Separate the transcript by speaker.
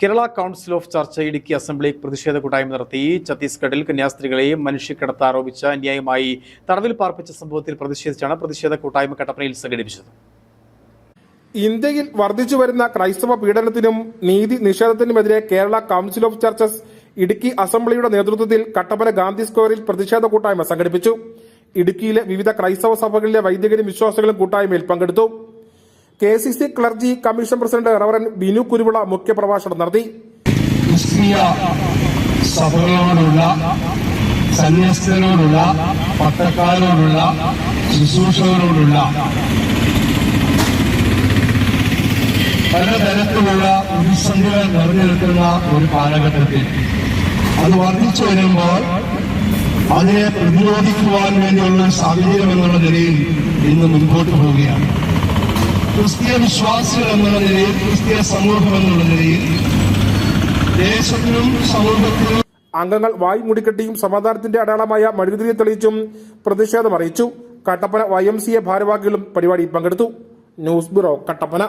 Speaker 1: Kerala council of ചർച്ച Idukki assembly പ്രതിഷേധ കൂട്ടായ്മ നടത്തി. ഛത്തീസ്ഗഡിൽ കന്യാസ്ത്രീകളെയും മനുഷ്യക്കടത്ത് ആരോപിച്ച അന്യായമായി തടവിൽ പാർപ്പിച്ച സംഭവത്തിൽ പ്രതിഷേധിച്ചാണ് പ്രതിഷേധ കൂട്ടായ്മ കട്ടപ്പനയിൽ സംഘടിപ്പിച്ചത്.
Speaker 2: ഇന്ത്യയിൽ വർദ്ധിച്ചു വരുന്ന ക്രൈസ്തവ പീഡനത്തിനും നീതി നിഷേധത്തിനുമെതിരെ Kerala council of churches Idukki അസംബ്ലിയുടെ നേതൃത്വത്തിൽ കട്ടപ്പന ഗാന്ധി സ്ക്വയറിൽ പ്രതിഷേധ കൂട്ടായ്മ സംഘടിപ്പിച്ചു. ഇടുക്കിയിലെ വിവിധ ക്രൈസ്തവ സഭകളിലെ വൈദികരും വിശ്വാസികളും കൂട്ടായ്മയിൽ പങ്കെടുത്തു. K C C clergy commission president reverend Binu Kuruvila മുഖ്യപ്രഭാഷണം നടത്തി.
Speaker 3: സഭകളോടുള്ള സന്യസ്തരോടുള്ള പത്രക്കാരോടുള്ള ശുശ്രൂഷകരോടുള്ള പലതരത്തിലുള്ള പ്രതിസന്ധികൾ നിറഞ്ഞു നിൽക്കുന്ന ഒരു കാലഘട്ടത്തിൽ അത് വർദ്ധിച്ചു വരുമ്പോൾ അതിനെ പ്രതിരോധിക്കുവാൻ വേണ്ടിയുള്ള സാഹചര്യം എന്നുള്ള നിലയിൽ ഇന്ന് മുൻപോട്ട് പോവുകയാണ്. ക്രിസ്തീയ വിശ്വാസികൾ എന്നുള്ള നിലയിൽ ക്രിസ്തീയ സമൂഹം എന്നുള്ള നിലയിൽ ദേശത്തിനും സമൂഹത്തിനും
Speaker 2: അംഗങ്ങൾ വായ് മുടിക്കെട്ടിയും സമാധാനത്തിന്റെ അടയാളമായ മെഴുകുതിരി തെളിയിച്ചും പ്രതിഷേധം അറിയിച്ചു. Kattappana Y M C A ഭാരവാഹികളും പരിപാടിയിൽ പങ്കെടുത്തു. News bureau Kattappana.